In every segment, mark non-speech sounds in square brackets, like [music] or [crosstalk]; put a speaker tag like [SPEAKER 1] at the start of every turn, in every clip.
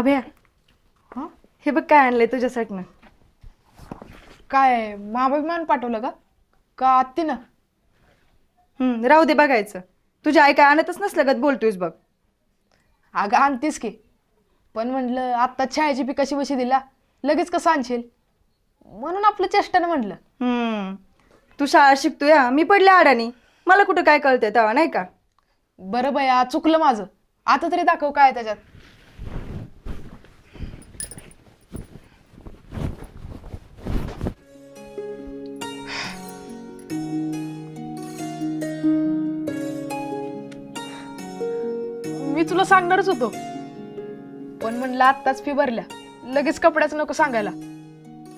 [SPEAKER 1] अभ्या
[SPEAKER 2] हं?
[SPEAKER 1] हे बघ काय आणलंय तुझ्यासाठी.
[SPEAKER 2] काय महाभिमान पाठवलं का? का आत्तीनं?
[SPEAKER 1] हम्म राहू दे बघायचं. तुझ्या आई काय आणतच नसलं गत बोलतोयस बघ.
[SPEAKER 2] अगं आणतीस की. पण म्हटलं आत्ता छायाची पी कशी बशी दिला? लगेच कसं आणशील? म्हणून आपलं चेष्टानं म्हटलं
[SPEAKER 1] हम्म. तू शाळा शिकतोय हा? मी पडले अडाणी मला कुठं काय कळतंय तेव्हा नाही का?
[SPEAKER 2] बरं बया चुकलं माझं. आता तरी दाखव काय आहे त्याच्यात. मी तुला सांगणारच होतो. पण म्हणलं आत्ताच फी भरल्या. लगेच कपड्याचं नको सांगायला.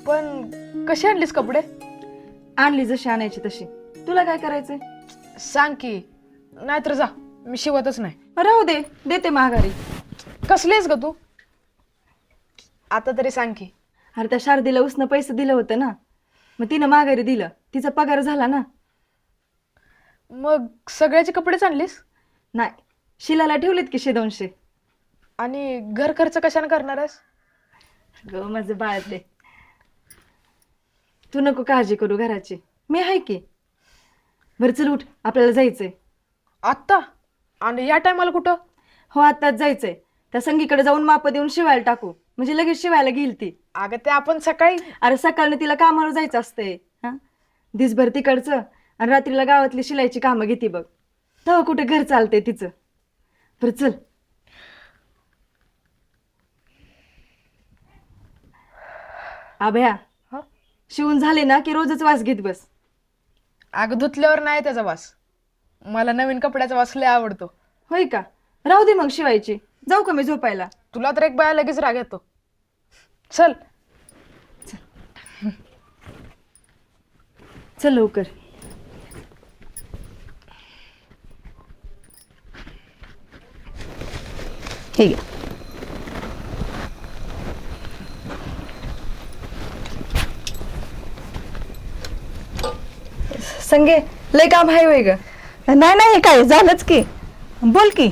[SPEAKER 2] पण कशी आणलीस कपडे?
[SPEAKER 1] आणली जशी आणायची तशी. तुला काय करायचंय?
[SPEAKER 2] सांग की नाहीतर जा. मी शिवतच नाही.
[SPEAKER 1] राहू दे. देते माघारी.
[SPEAKER 2] कसली आहेस ग तू? आता तरी सांग की.
[SPEAKER 1] अरे त्या शारदीला उसनं पैसे दिलं होतं ना. मग तिनं माघारी दिलं. तिचा पगार झाला ना.
[SPEAKER 2] मग सगळ्याचे कपडेच आणलीस?
[SPEAKER 1] नाही. शिलाला ठेवलेत की शे दोनशे?
[SPEAKER 2] आणि घर खर्च कशाने करणार आहेस?
[SPEAKER 1] ग माझं बाळ ते. तू नको काळजी करू घराची. मी आहे की. बरं चल उठ. आपल्याला जायचंय.
[SPEAKER 2] आत्ता? आणि या टायमाला कुठं?
[SPEAKER 1] हो आत्ताच जायचंय. त्या संगीकडे जाऊन माप देऊन शिवायला टाकू. म्हणजे लगेच शिवायला घेईल ती.
[SPEAKER 2] अगं ते आपण सकाळी
[SPEAKER 1] अरे सकाळनं तिला कामावर जायचं असतंय. हा? दिसभर तिकडचं. आणि रात्रीला गावातली शिलाईची कामं घेते बघ. तेव्हा कुठे घर चालतंय तिचं. बरं चल. आभ्या
[SPEAKER 2] हं?
[SPEAKER 1] शिवून झाले ना की रोजच वास घेत बस.
[SPEAKER 2] अगं धुतल्यावर नाही त्याचा वास. मला नवीन कपड्याचा वास लय आवडतो.
[SPEAKER 1] होय का? राहू दे मग शिवायची. जाऊ का मी झोपायला?
[SPEAKER 2] तुला तर एक बाया लगेच राग येतो. चल.
[SPEAKER 1] चल लवकर.
[SPEAKER 3] हे घ्या
[SPEAKER 1] संगे लय काम आहे होय ग.
[SPEAKER 3] नाही नाही काय झालंच की. बोल की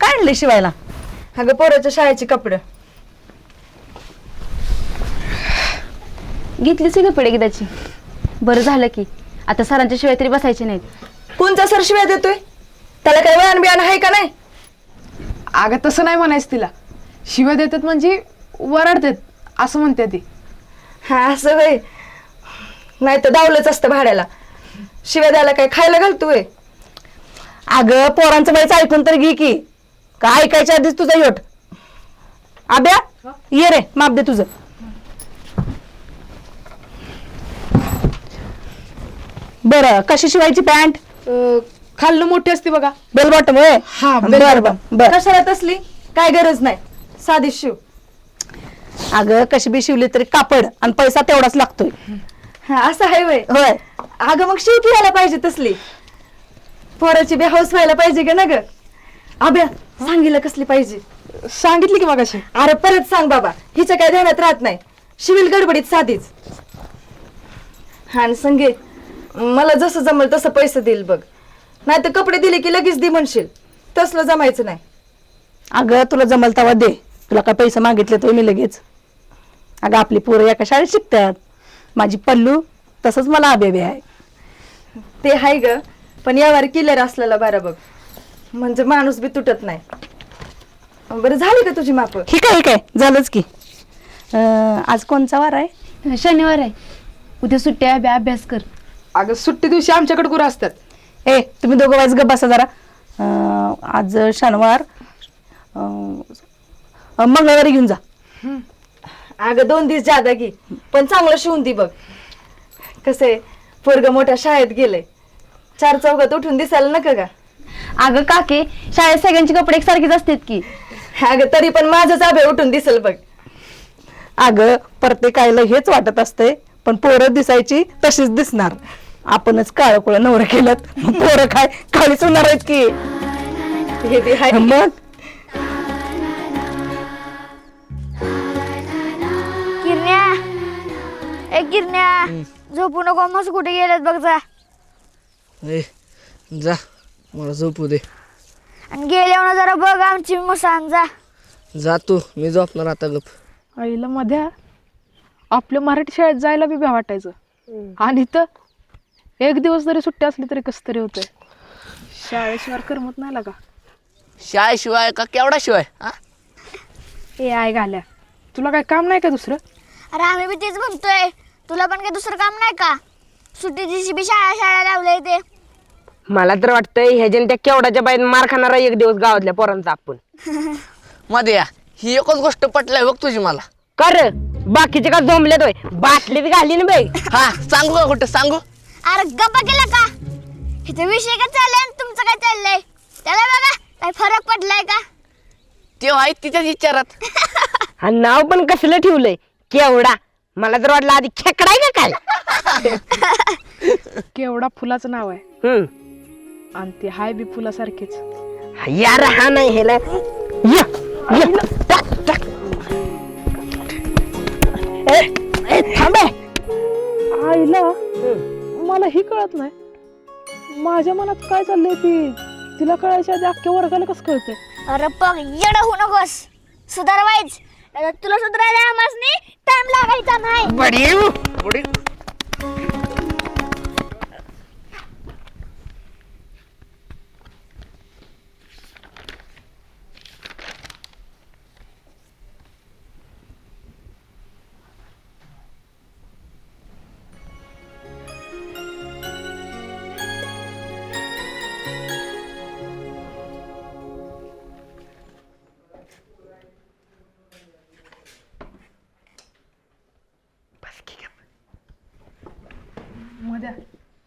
[SPEAKER 3] काय आणले शिवायला?
[SPEAKER 1] अगं पोराच्या शाळेची कपडं.
[SPEAKER 4] घेतलीच आहे कपडे एकदाची. बरं झालं की आता सरांच्या शिवाय तरी बसायचे नाहीत.
[SPEAKER 1] कोणचा सर शिवाय देतोय? त्याला काय वयान बियान आहे का नाही?
[SPEAKER 2] अगं तसं नाही म्हणायचं तिला. शिव्या देतात म्हणजे वरडतात असं म्हणते ती.
[SPEAKER 1] हा असं होय. नाही तर दावलंच असतं भाड्याला. शिवाय द्यायला काय खायला घालतोय
[SPEAKER 3] अगं पोरांचं बाईचं ऐकून तर घे की. का ऐकायच्या आधीच तुझा योट. आब्या ये रे माप दे तुझं. बरं कशी शिवायची पॅन्ट?
[SPEAKER 2] अं, खाल्लं मोठी असते बघा
[SPEAKER 3] बेल बॉटम होय?
[SPEAKER 2] हा,
[SPEAKER 3] बर. बर
[SPEAKER 1] कशाला तसली? काय गरज नाही. साधी शिव.
[SPEAKER 3] अगं कशी बी शिवली तरी कापड आणि पैसा तेवढाच लागतोय.
[SPEAKER 1] हा असं आहे वय.
[SPEAKER 3] होय.
[SPEAKER 1] अगं मग शिव यायला पाहिजे तसली? पोराची बी हाऊस व्हायला पाहिजे का ना ग? अभ्या सांगितलं कसली पाहिजे?
[SPEAKER 2] सांगितली की मगाशी.
[SPEAKER 1] अरे परत सांग बाबा. हिच्या काय ध्यानात राहत नाही. शिवील गडबडीत साधीच. हा आणि संगे मला जसं जमल तसं पैसे देईल बघ. नाही तर कपडे दिले की लगेच दे म्हणशील. तसलं जमायचं नाही.
[SPEAKER 3] अगं तुला जमल तेव्हा दे. तुला काय पैसे मागितले तर मी लगेच. अगं आपली पोरं एका शाळेत शिकतात. माझी पल्लू तसंच मला आबेबे आहे.
[SPEAKER 1] ते हाय ग पण यावर किलर असलेला बरं बघ. म्हणजे माणूस बी तुटत नाही. बरं झाली का तुझी माप?
[SPEAKER 3] ठीक आहे आहे. झालंच की. अं, आज कोणचा वार आहे?
[SPEAKER 4] शनिवार आहे. उद्या सुट्टी आहे अभ्या- अभ्यास कर.
[SPEAKER 2] अगं सुट्टी दिवशी आमच्याकडे गुरु असतात.
[SPEAKER 3] ए तुम्ही दोघं वाईज ग बसा जरा. अं, आज शनिवार. अं, मंगळवारी घेऊन जा.
[SPEAKER 1] अगं दोन दिवस जादा घे. पण चांगलं शिवून दी बघ. कसे पोरग मोठ्या शाळेत गेले चार चौघात उठून दिसायला नका का?
[SPEAKER 4] अगं काके शाळेत सगळ्यांची कपडे एकसारखेच असतात की.
[SPEAKER 1] अगं तरी पण माझंच आभे उठून दिसल बघ.
[SPEAKER 3] अगं प्रत्येकाला हेच वाटत असते पण पोरं दिसायची तशीच दिसणार. आपणच काळं कुळं नवरं केलं पोरं काय काळीच होणार आहेत की.
[SPEAKER 1] हे बी हाय
[SPEAKER 3] मग?
[SPEAKER 5] किरण्या ए किरण्या झोपू नको मस्त कुठे गेलेत बघ जा.
[SPEAKER 6] ए जा. मला झोपू दे.
[SPEAKER 5] आणि गेल्यावर जरा बघ आमची मसान जा.
[SPEAKER 6] जातो मी झोपणार आता गप.
[SPEAKER 2] आईला मध्या आपल्या मराठी शाळेत जायला बी भ्या वाटायचं. आणि इथं एक दिवस जरी सुट्टी असली तरी कसं तरी होतंय. शाळेशिवाय करमत नाही लागा.
[SPEAKER 6] शाळेशिवाय का केवढा शिवाय हा?
[SPEAKER 2] ए आय घाल्या. तुला काय काम नाही का दुसरं?
[SPEAKER 5] अरे आम्ही बी तेच म्हणतोय. तुला पण काही दुसरं काम नाही का? सुट्टी दिवशी बी शाळा शाळा लावलंय ते.
[SPEAKER 7] मला तर वाटतंय ह्याच्याने त्या केवडाच्या बाईन मार खाणारा एक दिवस गावातल्या पोरांचा आपण.
[SPEAKER 6] मध्ये या ही एकच गोष्ट पटलाय बघ तुझी मला.
[SPEAKER 7] कर. बाकीचे का जमले तोय बाटली बी घाली ना बाई.
[SPEAKER 6] हा सांगू का कुठं? सांगू?
[SPEAKER 5] अरे गप्पा केला का? इथे विषय काय चाललाय आणि तुमचं काय चाललंय? त्याला बघा काय फरक पडलाय का?
[SPEAKER 6] ते आहे तिच्याच विचारात. [laughs]
[SPEAKER 7] आणि नाव पण कसलं ठेवलंय? केवडा. मला तर वाटलं आधी खेकडाय का काय? [laughs]
[SPEAKER 2] केवढा फुलाचं नाव आहे.
[SPEAKER 7] हम्म.
[SPEAKER 2] आणि ते हाय बी फुलासारखेच.
[SPEAKER 7] यार हा नाही हेला या या. टाक टाक ए, ए, थांबे.
[SPEAKER 2] आईला. मला ही कळत नाही. माझ्या मनात काय चाललंय ती? तिला कळायच्या आधी अख्ख्या वर्गाला कसं कळतंय?
[SPEAKER 5] अरे बघ येडं होऊ नकोस. सुधारवायच. तुला सुधारायला आम्हाला टाइम लागायचा नाही.
[SPEAKER 7] बडी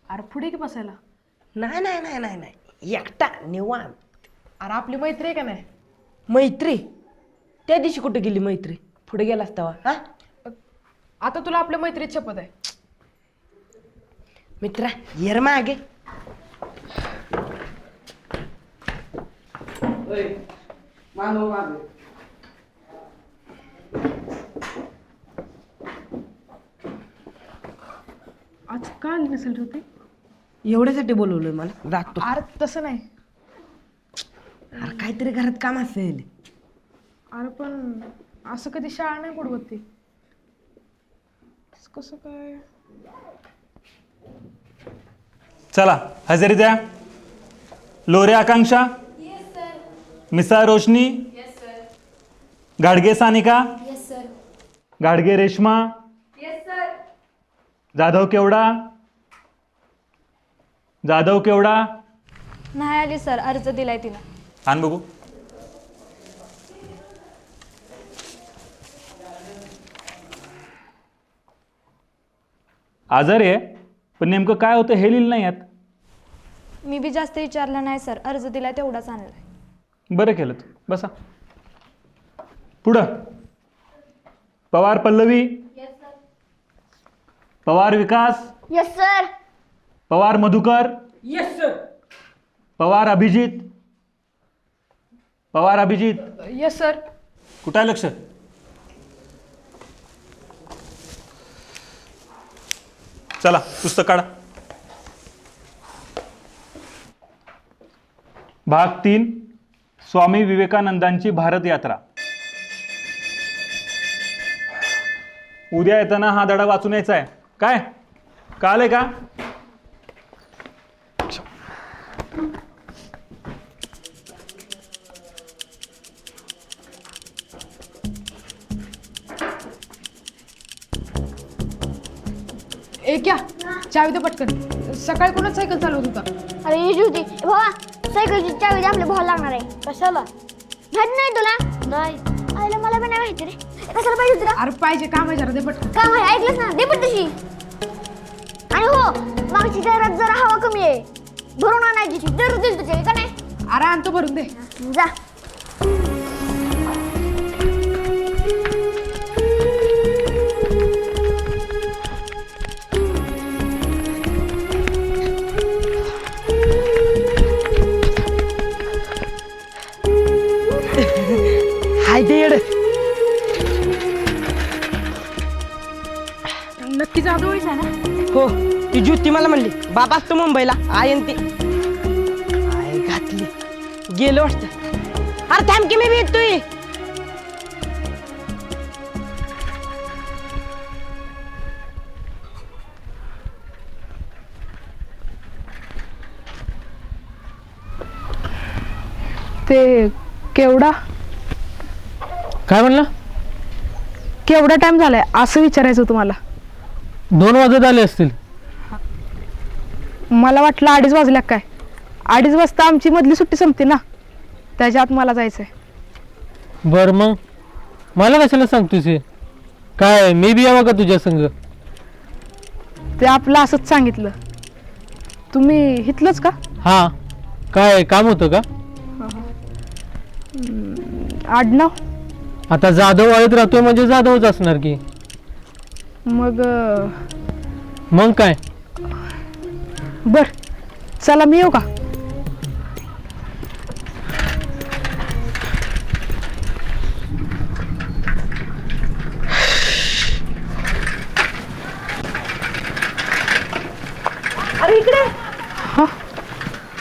[SPEAKER 2] अरे पुढे की बसायला?
[SPEAKER 7] नाही नाही नाही नाही नाही. एकटा निवांत.
[SPEAKER 2] अरे आपली मैत्री आहे का नाही?
[SPEAKER 7] मैत्री? त्या दिवशी कुठे गेली मैत्री? पुढे गेला असता हा?
[SPEAKER 2] आता तुला आपल्या मैत्रीत शपथ आहे.
[SPEAKER 7] मित्रा येर मागे.
[SPEAKER 2] आज का आली नसेल होती
[SPEAKER 7] एवढ्यासाठी बोलवलंय मला. जातो
[SPEAKER 2] अरे तसं नाही.
[SPEAKER 7] अरे काहीतरी घरात काम असेल.
[SPEAKER 2] अरे पण असं कधी शाळा नाही बुडवत ती. कसं काय?
[SPEAKER 8] चला हजेरी द्या. लोरे आकांक्षा? मिसा रोशनी? गाडगे सानिका? गाडगे रेश्मा? जाधव केवडा? जाधव केवडा?
[SPEAKER 1] नाही आली सर. अर्ज दिलाय तिनं.
[SPEAKER 8] आण बघू. आजारी आहे पण नेमकं काय होतं हे लिहिलं नाही यात.
[SPEAKER 1] मी बी जास्त विचारलं नाही सर. अर्ज दिलाय तेवढाच आणलाय.
[SPEAKER 8] बरं केलं तू. बसा. पुढं. Pawar Pallavi? Pawar Vikas?
[SPEAKER 5] Yes sir
[SPEAKER 8] Pawar Madhukar? Pawar Abhijit? Pawar Abhijit?
[SPEAKER 2] Yes sir
[SPEAKER 8] कुठं आहे लक्ष? चला पुस्तक काढा. भाग तीन स्वामी विवेकानंदांची भारत यात्रा. उद्या येताना हा धडा वाचून यायचा आहे. काय? कळालंय का?
[SPEAKER 2] ए क्या चावी दे पटकन. सकाळी कोणाच सायकल चालवत होता?
[SPEAKER 5] अरे होती भावा सायकलची चावी दे आपल्या भावाला लागणार आहे. कशाला? माहीत नाही तुला? नाही. आईला मला पण नाही माहिती रे. कशाला पाहिजे तुला?
[SPEAKER 2] अरे पाहिजे. काम आहे जरा दे पटकन.
[SPEAKER 5] काय माहिती ऐकलंच ना? दे पण तशी. आणि हो मागची घरात जरा हवा कमी आहे. भरून आणायची. दर दिल तुझे का नाही?
[SPEAKER 2] अरे आणतो भरून दे.
[SPEAKER 5] जा.
[SPEAKER 2] आहे ना
[SPEAKER 7] हो ती ज्योती मला म्हणली बाबा असतो मुंबईला. आयन ते. आय घातली. गेलो वाटत. अरे थांब की मी भेटतोय
[SPEAKER 2] ते केवढा?
[SPEAKER 9] काय म्हणलं?
[SPEAKER 2] केवढा टाइम झालाय? असं विचारायचं तुम्हाला
[SPEAKER 9] दोन वाजत आले असतील.
[SPEAKER 2] मला वाटलं अडीच वाजल्या काय. अडीच वाजता आमची मधली सुट्टी संपते ना. त्याच्या आत मला जायचंय.
[SPEAKER 9] बर मग. मला कशाला सांगतोस हे? काय मी बी यावं का तुझ्या संग?
[SPEAKER 2] ते आपलं असंच सांगितलं. तुम्ही हितलंच का?
[SPEAKER 9] हा. काय काम होतं का?
[SPEAKER 2] आडनाव.
[SPEAKER 9] आता जाधव वाळीत राहतोय म्हणजे जाधवच असणार की.
[SPEAKER 2] मग
[SPEAKER 9] मग काय?
[SPEAKER 2] बर चला मी येऊ का?
[SPEAKER 10] अरे इकडे!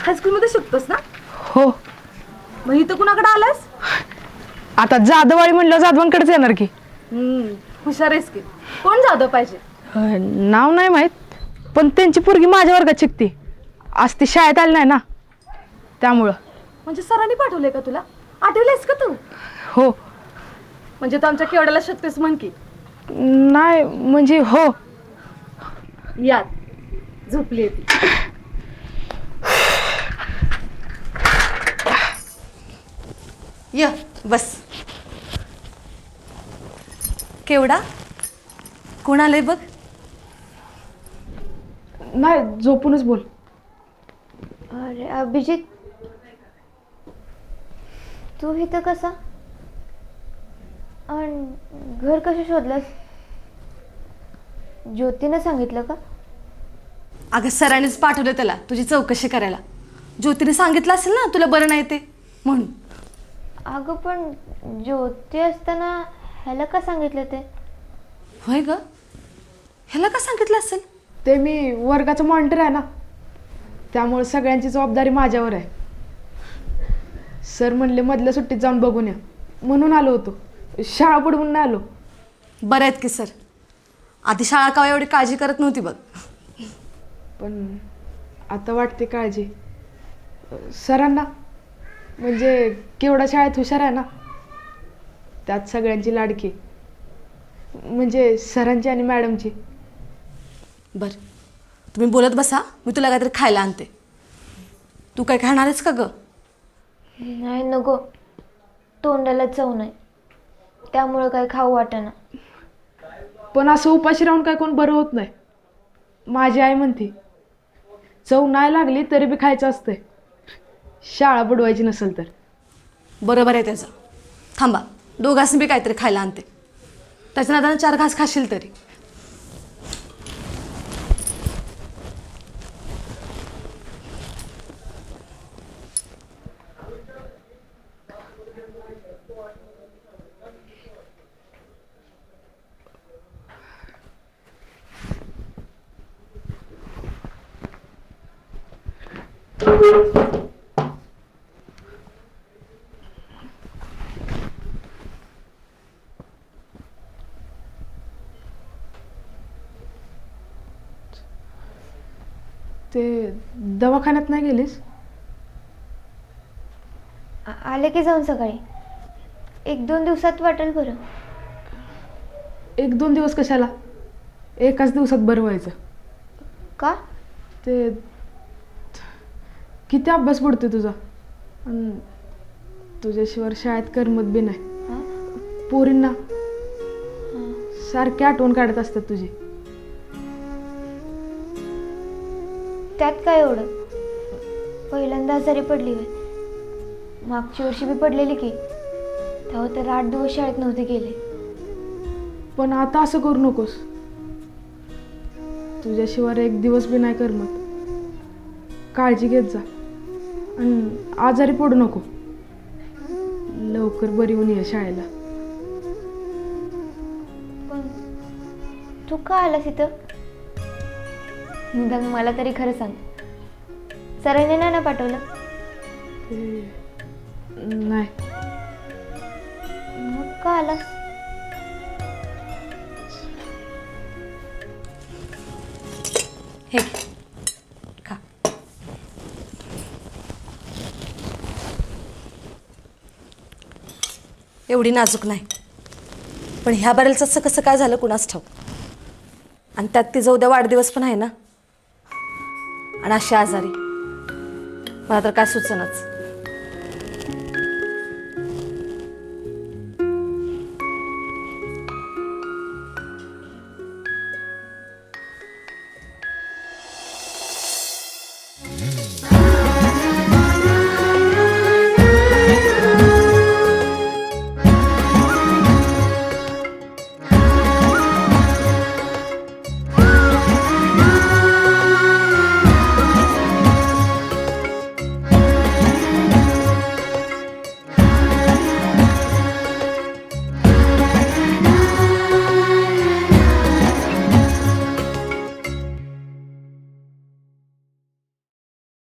[SPEAKER 10] हायस्कूलमध्ये शिकतोस ना?
[SPEAKER 2] हो.
[SPEAKER 10] मग इथं कुणाकडे आलास?
[SPEAKER 2] आता जाधववाडी म्हणलं जाधवांकडेच येणार की.
[SPEAKER 10] हम्म, हुशार आहेस की. कोण जाधव पाहिजे?
[SPEAKER 2] अं, नाव नाही माहीत पण त्यांची पोरगी माझ्या वर्गात शिकते. आज ती शाळेत आली नाही ना त्यामुळं.
[SPEAKER 10] म्हणजे सरांनी पाठवलंय का तुला? आठवलेस का तू?
[SPEAKER 2] हो.
[SPEAKER 10] म्हणजे तू आमच्या केवढ्याला शकतेस म्हण की.
[SPEAKER 2] नाही म्हणजे हो.
[SPEAKER 10] याद. झोपली ती. य बस. केवढा कोण आलंय बघ?
[SPEAKER 2] नाही झोपूनच बोल.
[SPEAKER 11] अरे अभिजित. तू इथं कसा? आणि घर कसं शोधलंस? ज्योतीनं सांगितलं का?
[SPEAKER 10] अगं सरांनीच पाठवलं त्याला तुझी चौकशी करायला. ज्योतीने सांगितलं असेल ना तुला बरं नाही ते म्हणून.
[SPEAKER 11] अगं पण ज्योती असताना ह्याला का सांगितलं ते?
[SPEAKER 10] होय ग? ह्याला का सांगितलं असेल?
[SPEAKER 2] ते मी वर्गाचं मॉनिटर आहे ना त्यामुळे सगळ्यांची जबाबदारी माझ्यावर आहे. सर म्हणले मधल्या सुट्टीत जाऊन बघून या. म्हणून आलो होतो. शाळा बुडवून नाही आलो.
[SPEAKER 10] बरं आहेत की सर? आधी शाळा का एवढी काळजी करत नव्हती बघ.
[SPEAKER 2] पण आता वाटते काळजी. सरांना म्हणजे केवढा शाळेत हुशार आहे ना त्यात सगळ्यांची लाडकी. म्हणजे सरांची आणि मॅडमची.
[SPEAKER 10] बरं. तुम्ही बोलत बसा मी तुला काहीतरी खायला आणते. तू काय खाणार आहेस का ग?
[SPEAKER 11] नाही नको. तोंडाला चव नाही. त्यामुळं काही खाऊ वाटेना.
[SPEAKER 2] पण असं उपाशी राहून काय कोण बरं होत नाही. माझी आई म्हणते चव नाही लागली तरी बी खायचं असतंय. शाळा बुडवायची नसेल तर.
[SPEAKER 10] बरोबर आहे त्याचं. थांबा. दोघांनी बी काहीतरी खायला आणते. त्याच्या नादानं चार घास खाशील तरी.
[SPEAKER 2] ते दवाखान्यात नाही गेलीस?
[SPEAKER 11] आ- आले की जाऊन सकाळी. एक दोन दिवसात वाटेल बरं.
[SPEAKER 2] एक दोन दिवस कशाला? एकाच दिवसात बरं व्हायचं.
[SPEAKER 11] का?
[SPEAKER 2] ते किती अभ्यास पडतोय तुझा? अन तुझ्याशिवाय शाळेत करमत बी नाही.
[SPEAKER 11] हा?
[SPEAKER 2] पोरींना सारखी आठवण काढत असतात तुझी.
[SPEAKER 11] त्यात काय एवढं? पहिल्यांदा आजारी पडली होय. मागच्या वर्षी बी पडलेली की. तेव्हा तर आठ दिवस शाळेत नव्हते गेले.
[SPEAKER 2] पण आता असं करू नकोस. तुझ्याशिवाय एक दिवस बी नाही करमत. काळजी घेत जा. आणि आजारी पडू नको. लवकर बरी होऊन ये शाळेला.
[SPEAKER 11] पण तू का आलास इथं? निदान मला तरी खरं सांग. सरांनी नाही ना पाठवलं
[SPEAKER 2] नाही.
[SPEAKER 11] मग का आलास?
[SPEAKER 10] हे घे. एवढी नाजूक नाही. पण ह्या बरेलचं असं कसं काय झालं कुणाच ठाऊक? आणि त्यात तिचा उद्या वाढदिवस पण आहे ना? आणि अशी आजारी. मला तर काय सुचनच.